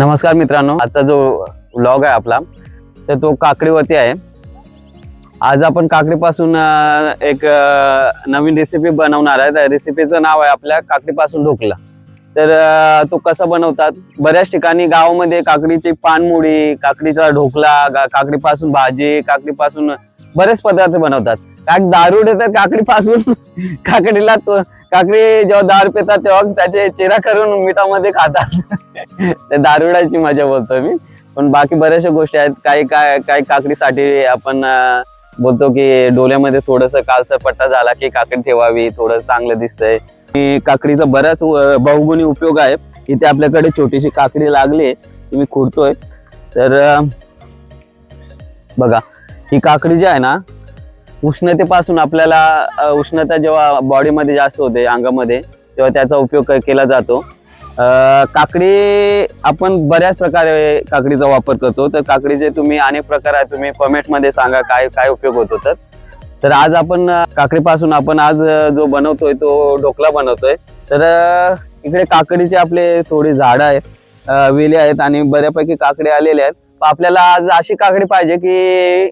नमस्कार मित्रांनो आजचा जो व्लॉग आहे आपला तर तो काकडीवरती आहे. आज आपण काकडीपासून एक नवीन रेसिपी बनवणार आहे. त्या रेसिपीचं नाव आहे आपल्या काकडीपासून ढोकला. तर तो कसा बनवतात? बऱ्याच ठिकाणी गावामध्ये काकडीची पानमुडी काकडीचा ढोकला काकडीपासून भाजी काकडीपासून बरेच पदार्थ बनवतात. काक दारू देतात काकडीपासून काकडीला काकडी जेव्हा दारू पितात तेव्हा त्याचे चेहरा करून मिठामध्ये खातात. ते दारुडाची मजा बोलतो मी. पण बाकी बऱ्याचशा गोष्टी आहेत. काही काय काही काकडीसाठी आपण बोलतो की डोल्यामध्ये थोडस कालसर पट्टा झाला की काकडी ठेवावी थोडं चांगलं दिसतंय. काकडीचा बराच बहुगुणी उपयोग आहे इथे आपल्याकडे छोटीशी काकडी लागली मी खुडतोय तर बघा ही काकडी जी आहे ना उष्णतेपासून आपल्याला उष्णता जेव्हा बॉडीमध्ये जास्त होते अंगामध्ये तेव्हा त्याचा उपयोग केला जातो. काकडी आपण बऱ्याच प्रकारे काकडीचा वापर करतो. तर काकडीचे तुम्ही अनेक प्रकार आहे तुम्ही कमेंटमध्ये सांगा काय काय उपयोग होतो तर. तर आज आपण काकडीपासून आपण आज जो बनवतोय तो ढोकला बनवतोय. तर इकडे काकडीचे आपले थोडी झाडं आहेत वेली आहेत आणि बऱ्यापैकी काकडे आलेले आहेत. आपल्याला आज अशी काकडी पाहिजे की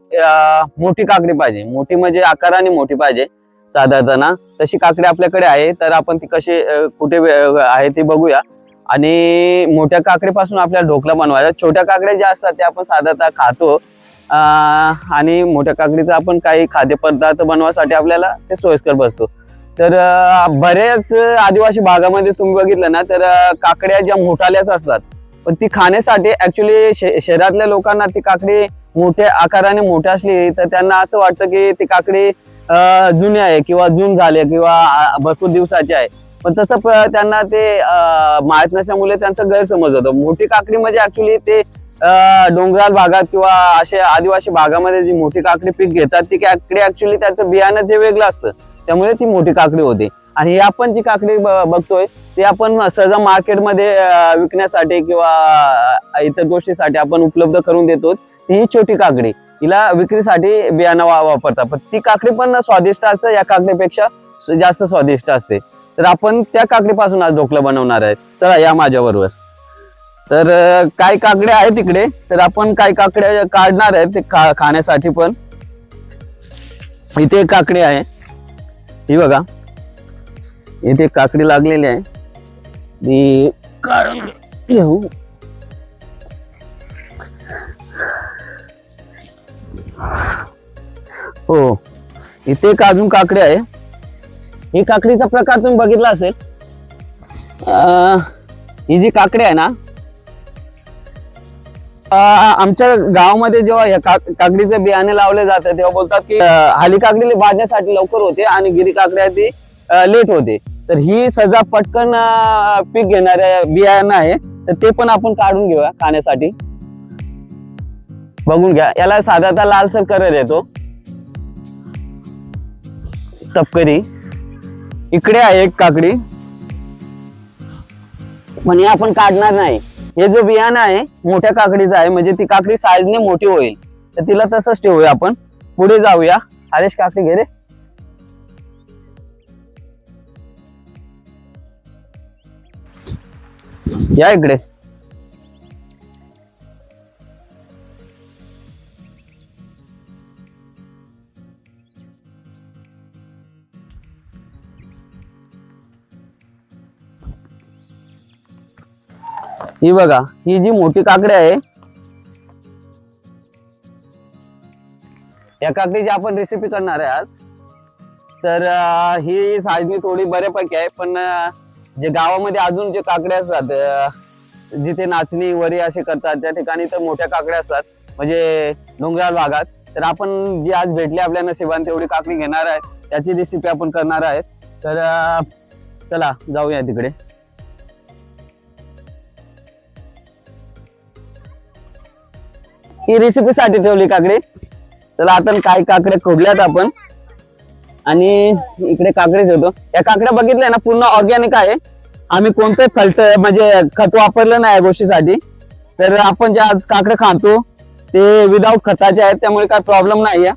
मोठी काकडी पाहिजे. मोठी म्हणजे आकाराने मोठी पाहिजे. साधारणतः तशी काकडी आपल्याकडे आहे तर आपण ती कशी कुठे आहे ती बघूया. आणि मोठ्या काकडीपासून आपल्याला ढोकला बनवायचा. छोट्या काकड्या ज्या असतात त्या आपण साधारणतः खातो. आणि मोठ्या काकडीचा आपण काही खाद्यपदार्थ बनवासाठी आपल्याला ते सोयीस्कर बसतो. तर बऱ्याच आदिवासी भागामध्ये तुम्ही बघितलं ना तर काकड्या ज्या मोठाल्याच असतात पण ती खाण्यासाठी ऍक्च्युली शहरातल्या लोकांना ती काकडी मोठ्या आकाराने मोठी असली तर त्यांना असं वाटतं की ती काकडी जुनी आहे किंवा जून झाली किंवा भरपूर दिवसाची आहे. पण तसं त्यांना ते माहीत नसल्यामुळे त्यांचा गैरसमज होतो. मोठी काकडी म्हणजे ऍक्च्युली ते डोंगराळ भागात किंवा असे आदिवासी भागामध्ये जी मोठी काकडी पीक घेतात ती काकडी ऍक्च्युली त्याचं बियाणं जे वेगळं असतं. त्यामुळे ती मोठी काकडी होते. आणि ही आपण जी काकडी बघतोय ती आपण सहजा मार्केटमध्ये विकण्यासाठी किंवा इतर गोष्टीसाठी आपण उपलब्ध करून देतो. ती ही छोटी काकडी. हिला विक्रीसाठी बियाणं वापरतात. पण ती काकडी पण स्वादिष्ट असते. या काकडीपेक्षा जास्त स्वादिष्ट असते. तर आपण त्या काकडीपासून आज ढोकलं बनवणार आहे चला या माझ्याबरोबर. तर काय काही काकड्या आहेत तिकडे? तर आपण काही काकड्या काढणार आहेत ते खा- खाण्यासाठी पण. इथे एक काकडी आहे. ही बघा. इथे काकडी लागलेली आहे. ती काढून घेऊ. हो. इथे एक अजून काकडी आहे. ही काकडीचा प्रकार तुम्ही बघितला असेल. अं, ही जी काकडी आहे ना आमच्या गावामध्ये जेव्हा या काकडीचे बियाणे लावले जाते तेव्हा बोलतात की हाली काकडी भाजण्यासाठी लवकर होते आणि गिरी काकडी आहे ती लेट होते. तर ही सजा पटकन पीक घेणाऱ्या बियाणं आहे तर ते पण आपण काढून घेऊया खाण्यासाठी. बघून घ्या. याला साधारणतः लालसर कलर येतो तपकरी. इकडे आहे एक काकडी. पण हे आपण काढणार नाही. हे जो बियाणं आहे मोठ्या काकडीचं आहे म्हणजे ती काकडी साईजने मोठी होईल. तर तिला तसंच ठेवूया आपण. पुढे जाऊया. हरेश काकडी घे रे. या इकडे. ही बघा ही जी मोठी काकडी आहे या काकडीची आपण रेसिपी करणार आहे आज. तर ही साजणी थोडी बऱ्यापैकी आहे पण जे गावामध्ये अजून जे काकड्या असतात जिथे नाचणी वरी असे करतात त्या ठिकाणी तर मोठ्या काकड्या असतात म्हणजे डोंगराळ भागात. तर आपण जी आज भेटली आपल्या नशिबान तेवढी काकडी घेणार आहे त्याची रेसिपी आपण करणार आहे. तर चला जाऊया तिकडे. ही रेसिपी साठी ठेवली काकडी. चला आता काय काकड्या खोडल्यात आपण. आणि इकडे काकडे ठेवतो. या काकड्या बघितल्या ना पूर्ण ऑर्गॅनिक आहे. आम्ही कोणतं खलट म्हणजे खत वापरलं नाही या गोष्टीसाठी. तर आपण जे आज काकडे खातो ते विदाऊट खताचे आहेत त्यामुळे काय प्रॉब्लेम नाही आहे.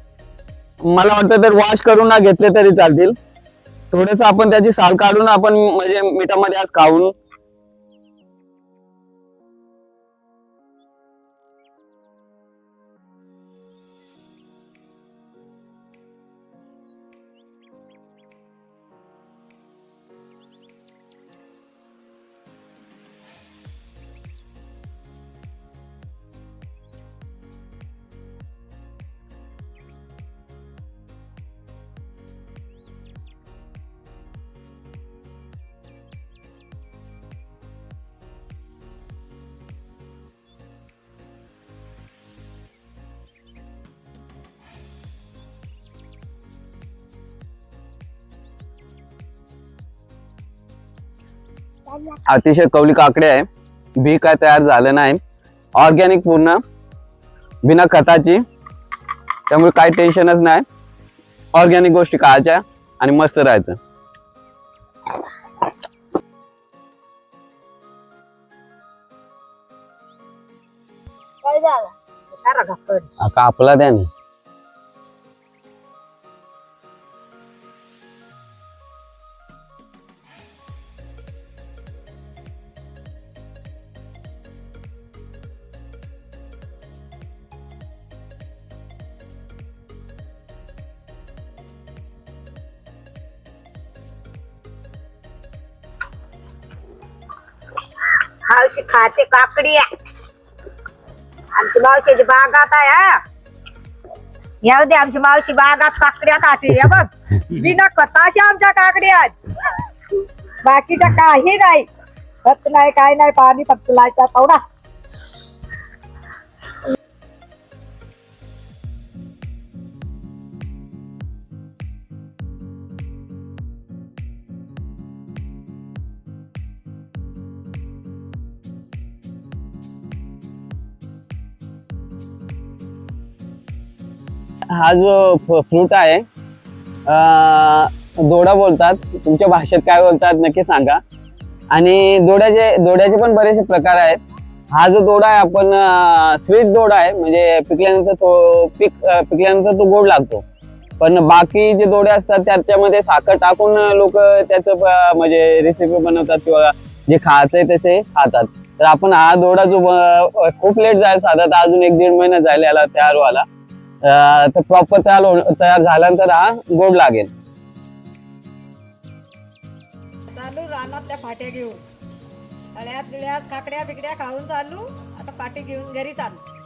मला वाटतं तर वॉश करून ना घेतले तरी चालतील. थोडस आपण त्याची साल काढून आपण म्हणजे मिठामध्ये आज खाऊन अतिशय कवली काकडे आहे. बी काय तयार झालं नाही. ऑर्गॅनिक पूर्ण. बिना खताची. त्यामुळे काही टेन्शनच नाही. ऑर्गॅनिक गोष्टी खायच्या आणि मस्त राहायचं. काय झालं? मावशी खाते काकडी आमची मावशीची बागात आहे हा. येऊ दे आमची मावशी बागात काकड्या खाते या बघ. बिना खताशी आमच्या काकड्यात बाकीच्या काही नाही. खत नाही काय नाही पाणी फक्त लायचा तेवढा हा जो फ्रूट आहे दोडा बोलतात. तुमच्या भाषेत काय बोलतात नक्की सांगा. आणि दोड्याचे दोड्याचे पण बरेचसे प्रकार आहेत. हा जो दोडा आहे आपण स्वीट दोडा आहे म्हणजे पिकल्यानंतर तो पिक पिकल्यानंतर तो गोड लागतो. पण बाकी जे दोडे असतात त्याच्यामध्ये साखर टाकून लोक त्याचं म्हणजे रेसिपी बनवतात किंवा जे खायचंय तसे खातात. तर आपण हा दोडा जो खूप लेट जाय साधारण अजून एक दीड महिना जायला याला तयार व्हायला. तर प्रॉपर तयार तयार झाल्यानंतर हा गोड लागेल. चालू रानातल्या फाट्या घेऊन. तळ्यात बिळ्यात काकड्या बिकड्या खाऊन चालू. आता पाठी घेऊन घरी चालू.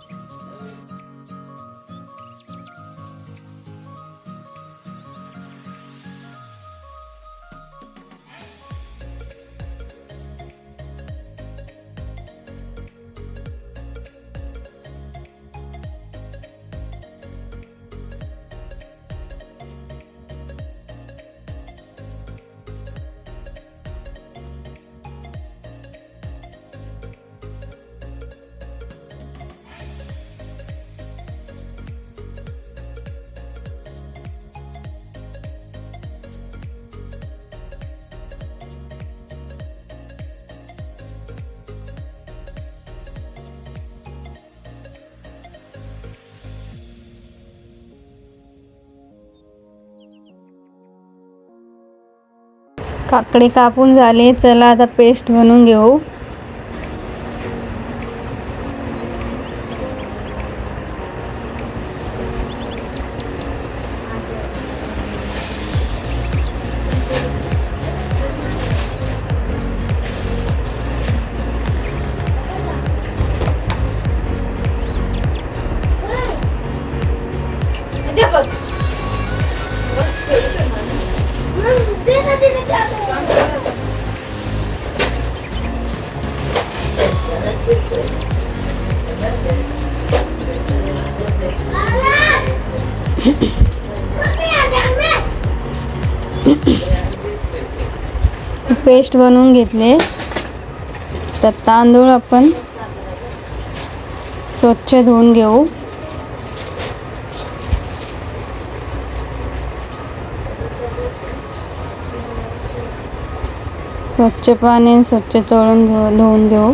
काकडे कापून झाले. चला आता पेस्ट बनवून घेऊ. पेस्ट बनवून घेतले. तर तांदूळ आपण स्वच्छ धुवून घेऊ. स्वच्छ पाणी स्वच्छ चोळून घेऊ धुवून घेऊ.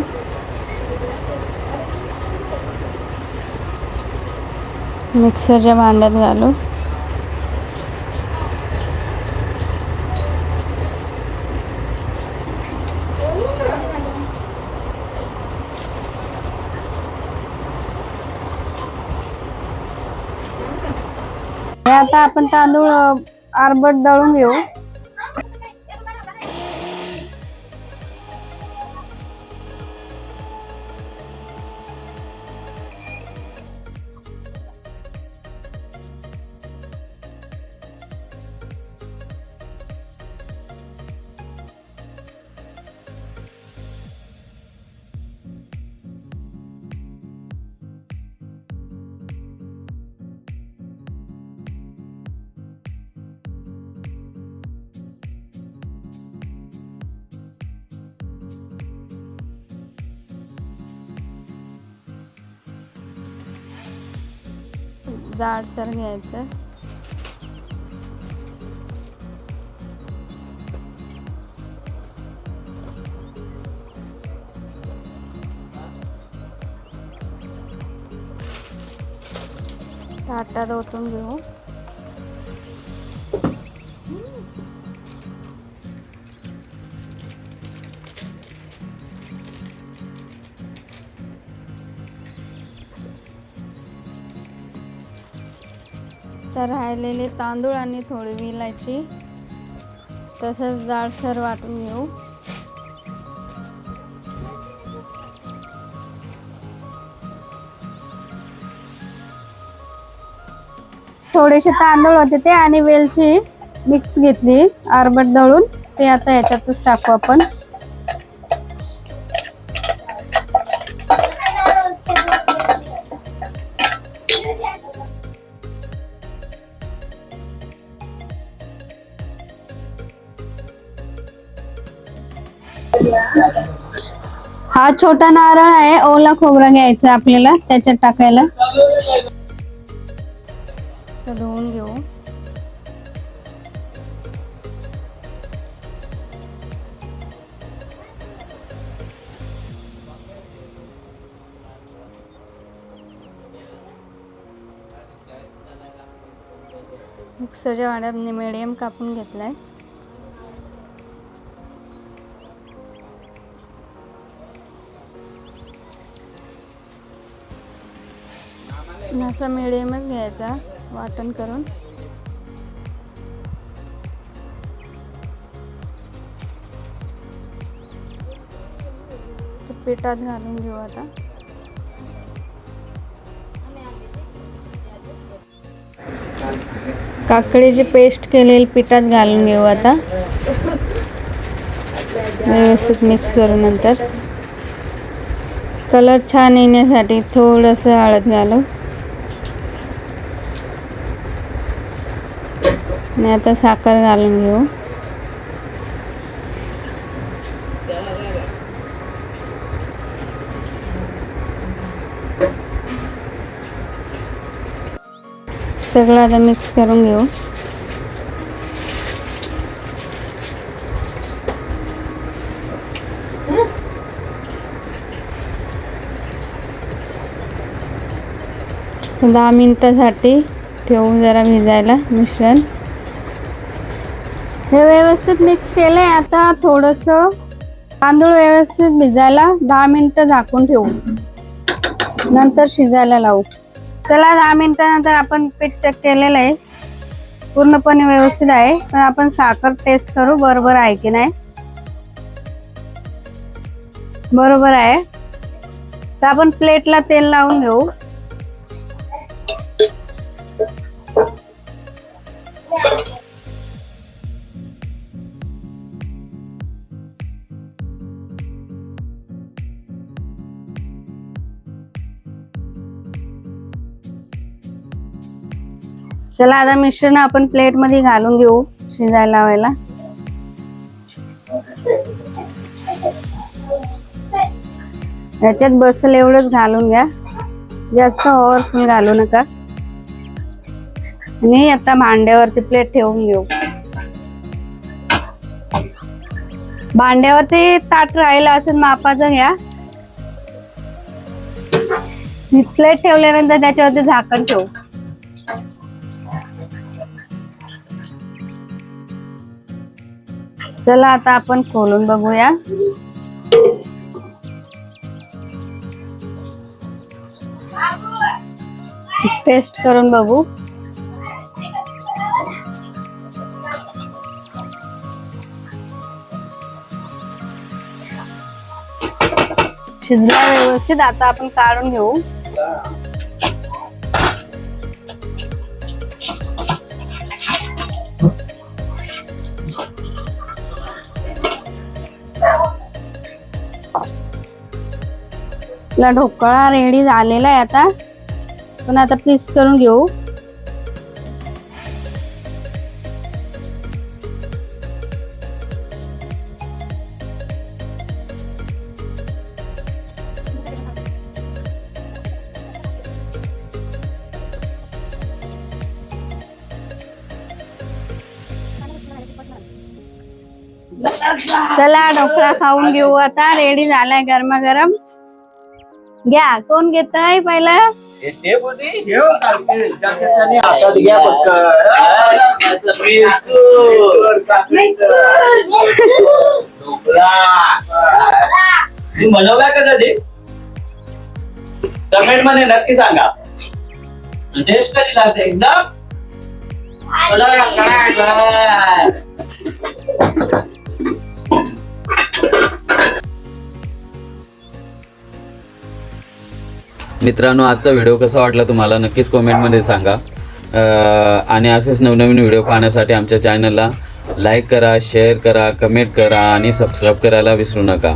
मिक्सरच्या भांड्यात घालू. हे आता आपण तांदूळ आरबट दळून घेऊ. जाडसर घ्यायचं ताटात ओतून घेऊ तर राहिलेले तांदूळ आणि थोडी विलायची. तसंच जाडसर वाटून घेऊ. थोडेसे तांदूळ होते ते आणि वेलची मिक्स घेतली. आरबट दळून ते आता याच्यातच टाकू आपण. छोटा नारळ आहे ओला खोबरा घ्यायचा आपल्याला त्याच्यात टाकायला. तर धुवून घेऊ. मिक्सरच्या वाड्यात मिडियम कापून घेतलाय. असा मिडियमच घ्यायचा वाटण करून. पिठात घालून घेऊ आता. काकडीची पेस्ट केलेली पिठात घालून घेऊ आता. व्यवस्थित मिक्स करू नंतर. कलर छान येण्यासाठी थोडंसं हळद घालू. आणि आता साखर घालून घेऊ. सगळं आता मिक्स करून घेऊ. दहा मिनटासाठी ठेवू जरा भिजायला मिश्रण. हे व्यवस्थित मिक्स केलंय. आता थोडस तांदूळ व्यवस्थित भिजायला दहा मिनिटं झाकून ठेवू. नंतर शिजायला लावू. चला दहा मिनिटानंतर आपण पीठ चेक केलेलं आहे. पूर्णपणे व्यवस्थित आहे. पण आपण साखर टेस्ट करू बरोबर आहे की नाही? बरोबर आहे. तर आपण प्लेटला तेल लावून घेऊ. चला आता मिश्रण आपण प्लेटमध्ये घालून घेऊ शिजायला लावायला. याच्यात बसल एवढंच घालून घ्या. जास्त ओव्हरफुल घालू नका. आणि आता भांड्यावरती प्लेट ठेवून घेऊ. भांड्यावरती ताट राहिलं असेल मापाचं घ्या. प्लेट ठेवल्यानंतर त्याच्यावरती झाकण ठेवू. चला आता आपण खोलून बघूया. टेस्ट करून बघू. शिजला व्यवस्थित आता आपण काढून घेऊ. आपला ढोकळा रेडी झालेला आहे आता. पण आता पीस करून घेऊ. चला ढोकळा खाऊन घेऊ आता. रेडी झालाय गरमागरम. घ्या कोण घेतय पहिलं? हातात घ्या तू बनवला का कधी? कमेंटमध्ये नक्की सांगा. टेस्ट कधी लागते एकदम? मित्रांनो आजचा व्हिडिओ कसा वाटला तुम्हाला? नक्कीच कॉमेंटमध्ये सांगा. आणि असेच नवनवीन व्हिडिओ पाहण्यासाठी आमच्या चॅनलला लाईक करा शेअर करा कमेंट करा आणि सबस्क्राईब करायला विसरू नका.